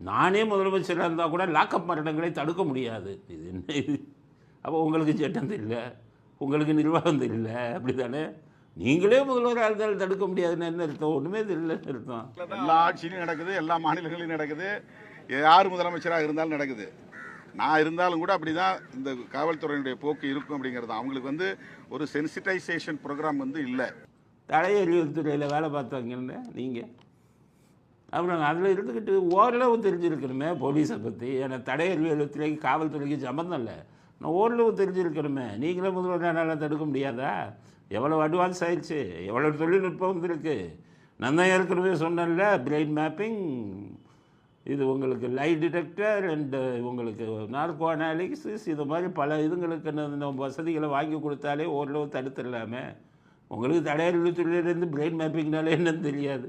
நானே முதலமைச்சராக இருந்தால் கூட லாக்அப் மரணங்களை தடுக்க முடியாது. இது என்ன இது? அப்போ உங்களுக்கு சட்டம் தெரியல உங்களுக்கு நிர்வாகம் தெரியல அப்படி தானே நீங்களே முதல்வராக இருந்தாலும் தடுக்க முடியாதுன்னு என்ன அர்த்தம்? ஒன்றுமே தெரியலன்னு அர்த்தம். எல்லா ஆட்சியிலும் நடக்குது எல்லா மாநிலங்களிலும் நடக்குது. யார் முதலமைச்சராக இருந்தாலும் நடக்குது. நான் இருந்தாலும் கூட அப்படிதான் இந்த காவல்துறையினுடைய போக்கு இருக்கும் அப்படிங்கிறது. அவங்களுக்கு வந்து ஒரு சென்சிட்டைசேஷன் ப்ரோக்ராம் வந்து இல்லை. தடையறிவியல் துறையில் வேலை பார்த்தவங்கன்னு நீங்கள் அப்புறம் அதில் இருந்துக்கிட்டு ஓரளவு தெரிஞ்சிருக்கணுமே போலீஸை பற்றி. ஏன்னா தடையறிவியல் துறைக்கு காவல்துறைக்கு சம்மந்தம் இல்லை. நான் ஓரளவு தெரிஞ்சிருக்கணுமே நீங்களே முதல்வரால் தடுக்க முடியாதா? எவ்வளோ அட்வான்ஸ் ஆயிடுச்சு? எவ்வளோ தொழில்நுட்பம் வந்துருக்கு? நான் தான் ஏற்கனவே சொன்னேன்ல பிரெயின் மேப்பிங் இது உங்களுக்கு லை டிடெக்டர் அண்டு உங்களுக்கு நார்கோ அனாலிசிஸ் இது மாதிரி பல இதுங்களுக்கு நம்ம வசதிகளை வாங்கி கொடுத்தாலே ஓரளவு தடுத்துடலாமே. உங்களுக்கு தடையறிவுத்துறையிலேருந்து பிரெயின் மேப்பிங்னாலே என்னன்னு தெரியாது.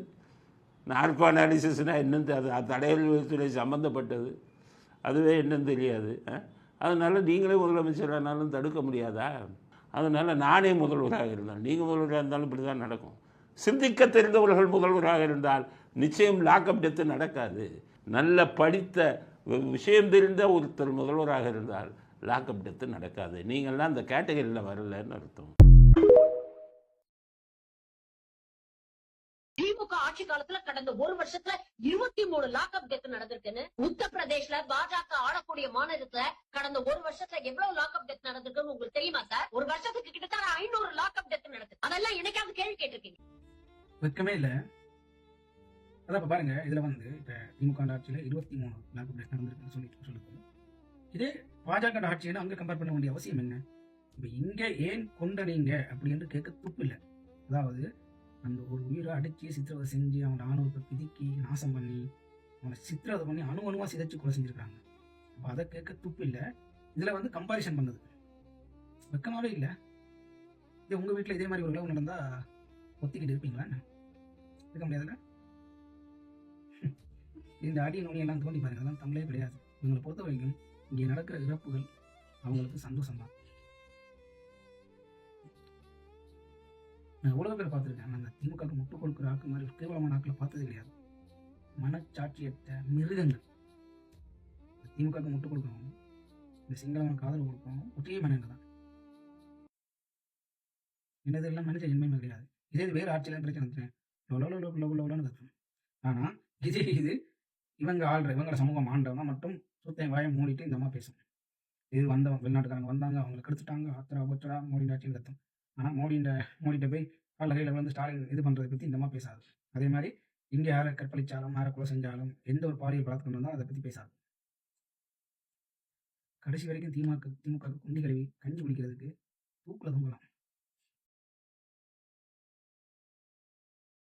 நார்கோ அனாலிசிஸ்னால் என்னென்னு அது அது துறை சம்மந்தப்பட்டது அதுவே என்னன்னு தெரியாது. அதனால் நீங்களே முதலமைச்சரானாலும் தடுக்க முடியாதா? அதனால் நானே முதல்வராக இருந்தால் நீங்கள் முதல்வராக இருந்தாலும் இப்படி தான் நடக்கும். சிந்திக்க தெரிந்தவர்கள் முதல்வராக இருந்தால் நிச்சயம் லாக்அப் டெத்து நடக்காது. நல்ல படித்த வி- விஷயம் தெரிந்த ஒருத்தர் முதல்வராக இருந்தால் லாக்அப் டெத்து நடக்காது. நீங்கள்லாம் அந்த கேட்டகரியில் வரலன்னு அர்த்தம். ஆட்சி காலத்துல கடந்த ஒரு வருஷத்துல இருபத்தி மூணு லாக் அப் டெத் நடந்திருக்குன்னு உத்தரப்பிரதேஷ்ல பாஜக ஆளக்கூடிய மாநிலத்துல கடந்த ஒரு வருஷத்துல எவ்வளவு லாக் அப் டெத் நடந்திருக்குன்னு உங்களுக்கு தெரியுமா சார் ஒரு வருஷத்துக்கு கிட்டத்தட்ட ஐநூறு லாக் அப் டெத் நடக்குது அதெல்லாம் எனக்காவது கேள்வி கேட்டிருக்கீங்க? வெக்கமே இல்ல. அதான் இப்ப பாருங்க இதுல வந்து இப்ப திமுக ஆட்சியில இருபத்தி மூணு லாக் அப் டெத் நடந்திருக்குன்னு சொல்லிட்டு சொல்லுது இதே பாஜக ஆட்சியை அங்க கம்பேர் பண்ண வேண்டிய அவசியம் என்ன? இப்ப இங்க ஏன் கொண்டனீங்க அப்படின்னு கேட்க துப்பு இல்லை. அதாவது அந்த ஒரு உயிரை அடித்து சித்திரவதை செஞ்சு அவன் ஆணவத்தை பிதுக்கி நாசம் பண்ணி அவனை சித்திரவதை பண்ணி அணு அணுவாக சிதைச்சு கொலை செஞ்சுருக்காங்க அப்போ அதை கேட்க துப்பு இல்லை. இதில் வந்து கம்பாரிசன் பண்ணுது. வெக்கமாகவே இல்லை. இதே உங்கள் வீட்டில் இதே மாதிரி ஒரு உழவு நடந்தால் ஒத்திக்கிட்டு இருப்பீங்களா என்ன? இருக்க முடியாதுல்ல? இந்த அடி நோனியெல்லாம் தோண்டி பாருங்க. அதெல்லாம் தமிழே கிடையாது. இவங்களை பொறுத்த வரைக்கும் இங்கே நடக்கிற இறப்புகள் அவங்களுக்கு சந்தோஷம்தான். தான் நான் பேர் பார்த்துருக்கேன்? அந்த திமுகவுக்கு முட்டு கொடுக்குற ஆக்கு மாதிரி கேவலமான ஆக்களை பார்த்தது கிடையாது. மனச்சாட்சியற்ற மிருகங்கள். திமுகவுக்கு முட்டு கொடுக்குறவங்க இந்த சிங்களவன் காதல் கொடுக்குறவங்க ஒற்றையே மனங்கள் தான். என்னது எல்லாம் மனித கிடையாது. இதே வேறு ஆட்சியில் பிரச்சனை வந்துட்டேன் லொலோ கத்தும் ஆனால் இது இது இவங்க ஆள்ற இவங்களோட சமூகம் ஆண்டவங்க மட்டும் சுத்தம் வாயை மூடிட்டு இந்த அம்மா பேசும். இது வந்தவங்க வெளிநாட்டுக்காரங்க வந்தாங்க அவங்களை கெடுத்துட்டாங்க ஆத்திரா போச்சடா மோடி ஆட்சின்னு கத்தும் ஆனால் மோடிண்ட மோடிட்ட போய் கால வந்து ஸ்டாலின் இது பண்ணுறதை பற்றி இந்தமாக பேசாது. அதே மாதிரி இங்கே யாரை கற்பழிச்சாலும் யாரை கொலை செஞ்சாலும் எந்த ஒரு பாலியல் பழக்கம் இருந்தாலும் அதை பற்றி பேசாது. கடைசி வரைக்கும் திமுக திமுக குண்டி கழுவி கஞ்சி குடிக்கிறதுக்கு